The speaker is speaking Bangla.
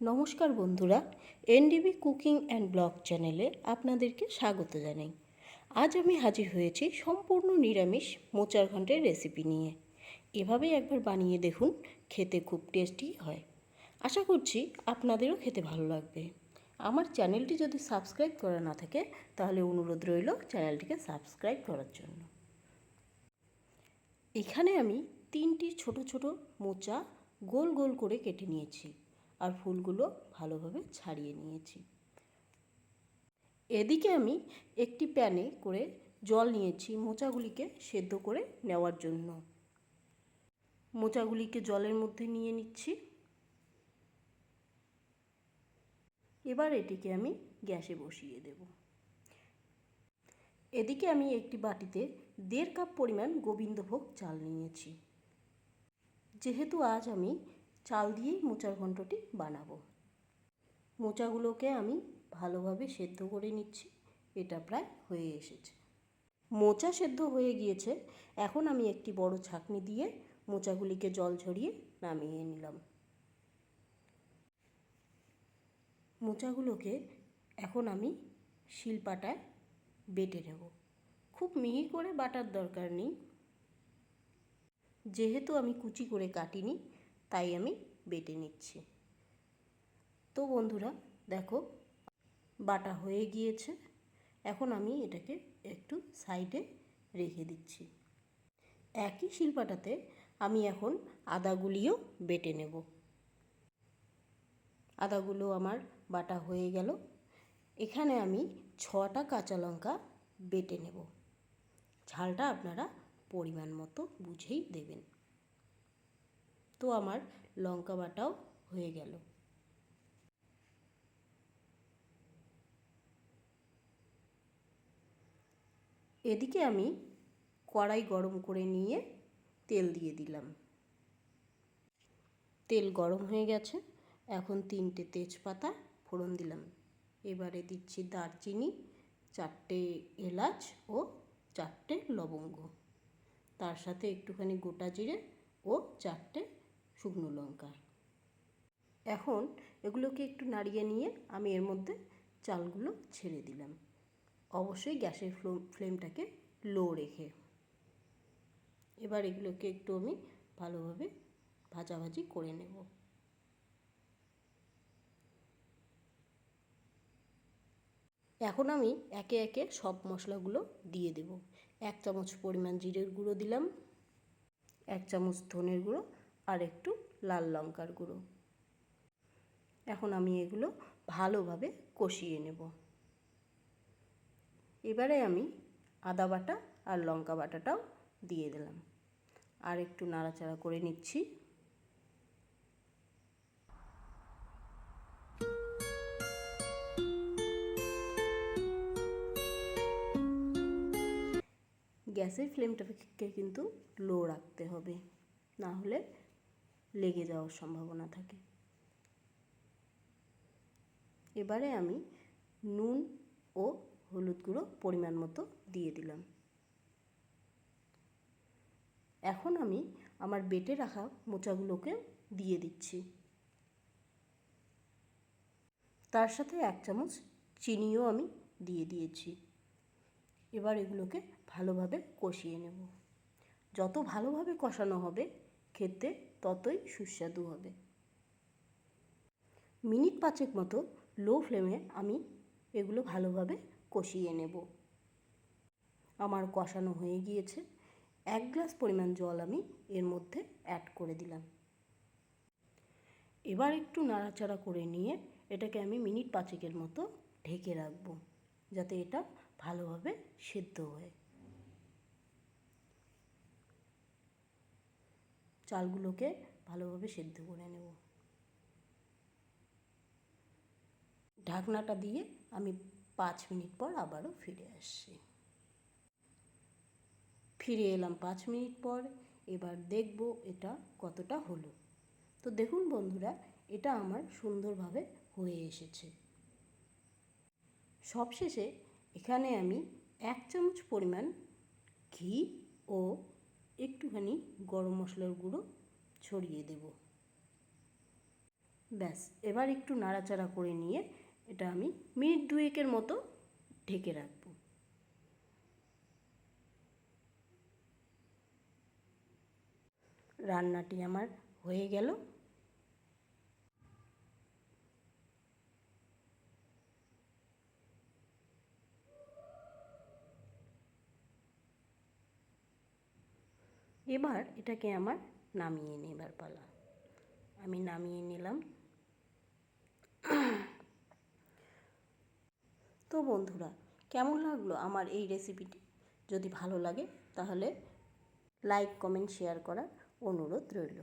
নমস্কার বন্ধুরা, এনডিবি কুকিং অ্যান্ড ব্লগ চ্যানেলে আপনাদেরকে স্বাগত জানাই। আজ আমি হাজির হয়েছি সম্পূর্ণ নিরামিষ মোচার ঘন্টের রেসিপি নিয়ে। এভাবে একবার বানিয়ে দেখুন, খেতে খুব টেস্টি হয়। আশা করছি আপনাদেরও খেতে ভালো লাগবে। আমার চ্যানেলটি যদি সাবস্ক্রাইব করা না থাকে, তাহলে অনুরোধ রইল চ্যানেলটিকে সাবস্ক্রাইব করার জন্য। এখানে আমি তিনটি ছোট ছোট মোচা গোল গোল করে কেটে নিয়েছি। আর ফুলগুলো ভালোভাবে ছাড়িয়ে নিয়েছি। এদিকে আমি একটি প্যানে করে জল নিয়েছি মোচাগুলিকে সেদ্ধ করে নেওয়ার জন্য। মোচাগুলিকে জলের মধ্যে নিয়ে নিচ্ছি। এবার এটিকে আমি গ্যাসে বসিয়ে দেব। এদিকে আমি একটি বাটিতে দেড় কাপ পরিমাণ গোবিন্দভোগ চাল নিয়েছি। যেহেতু আজ আমি চাল দিয়েই মোচার ঘণ্টটি বানাবো। মোচাগুলোকে আমি ভালোভাবে সেদ্ধ করে নিচ্ছি, এটা প্রায় হয়ে এসেছে। মোচা সেদ্ধ হয়ে গিয়েছে, এখন আমি একটি বড় ছাঁকনি দিয়ে মোচাগুলিকে জল ঝরিয়ে নামিয়ে নিলাম। মোচাগুলোকে এখন আমি শিলপাটায় বেটে নেব। খুব মিহি করে বাটার দরকার নেই। যেহেতু আমি কুচি করে কাটিনি তাই আমি বেটে নিচ্ছি। তো বন্ধুরা, দেখো, বাটা হয়ে গিয়েছে। এখন আমি এটাকে একটু সাইডে রেখে দিচ্ছি। একই শিলপাটাতে আমি এখন আদাগুলিও বেটে নেব। আদাগুলো আমার বাটা হয়ে গেল। এখানে আমি ছটা কাঁচা লঙ্কা বেটে নেব। ঝালটা আপনারা পরিমাণ মতো বুঝেই দেবেন। তো আমার লঙ্কা বাটাও হয়ে গেল। এদিকে আমি কড়াই গরম করে নিয়ে তেল দিয়ে দিলাম। তেল গরম হয়ে গেছে, এখন তিনটে তেজপাতা ফোড়ন দিলাম। এবারে দিচ্ছি দারচিনি, চারটে এলাচ ও চারটে লবঙ্গ। তার সাথে একটুখানি গোটা জিরে ও চারটে শুকনো লঙ্কা। এখন এগুলোকে একটু নাড়িয়ে নিয়ে আমি এর মধ্যে চালগুলো ছেড়ে দিলাম। অবশ্যই গ্যাসের ফ্লো, ফ্লেমটাকে লো রেখে। এবার এগুলোকে একটু আমি ভালোভাবে ভাজাভাজি করে নেব। এখন আমি একে একে সব মশলাগুলো দিয়ে দেব। এক চামচ পরিমাণ জিরের গুঁড়ো দিলাম। এক চামচ ধনের গুঁড়ো আর একটু লাল লঙ্কার গুঁড়ো। এখন আমি এগুলো ভালোভাবে কষিয়ে নেব। এবারে আমি আদা বাটা আর লঙ্কা বাটাটাও দিয়ে দিলাম। আর একটু নাড়াচাড়া করে নিচ্ছি। গ্যাসের ফ্লেমটাকে কিন্তু লো রাখতে হবে। না হলে লেগে যাওয়ার সম্ভাবনা থাকে। এবারে আমি নুন ও হলুদ গুঁড়ো পরিমাণ মতো দিয়ে দিলাম। এখন আমি আমার বেটে রাখা মোচাগুলোকে দিয়ে দিচ্ছি। তার সাথে এক চামচ চিনিও আমি দিয়ে দিয়েছি। এবার এগুলোকে ভালোভাবে কষিয়ে নেব। যত ভালোভাবে কষানো হবে, খেতে ততই সুস্বাদু হবে। মিনিট পাঁচেক মতো লো ফ্লেমে আমি এগুলো ভালোভাবে কষিয়ে নেব। আমার কষানো হয়ে গিয়েছে। এক গ্লাস পরিমাণ জল আমি এর মধ্যে অ্যাড করে দিলাম। এবার একটু নাড়াচাড়া করে নিয়ে এটাকে আমি মিনিট পাঁচেকের মতো ঢেকে রাখব, যাতে এটা ভালোভাবে সেদ্ধ হয়। চালগুলোকে ভালোভাবে সেদ্ধ করে নেব। ঢাকনাটা দিয়ে আমি পাঁচ মিনিট পর আবারও ফিরে আসছি। ফিরে এলাম পাঁচ মিনিট পর, এবার দেখব এটা কতটা হলো। তো দেখুন বন্ধুরা, এটা আমার সুন্দরভাবে হয়ে এসেছে। সবশেষে এখানে আমি এক চামচ পরিমাণ ঘি ও একটুখানি গরম মশলার গুঁড়ো ছড়িয়ে দেব। ব্যাস, এবার একটু নাড়াচাড়া করে নিয়ে এটা আমি মিনিট দুয়েকের মতো ঢেকে রাখব। রান্নাটি আমার হয়ে গেল। এবার এটাকে আমার নামিয়ে নেবার পালা। আমি নামিয়ে নিলাম। তো বন্ধুরা, কেমন লাগল আমার এই রেসিপিটি যদি ভালো লাগে, তাহলে লাইক কমেন্ট শেয়ার করার অনুরোধ রইল।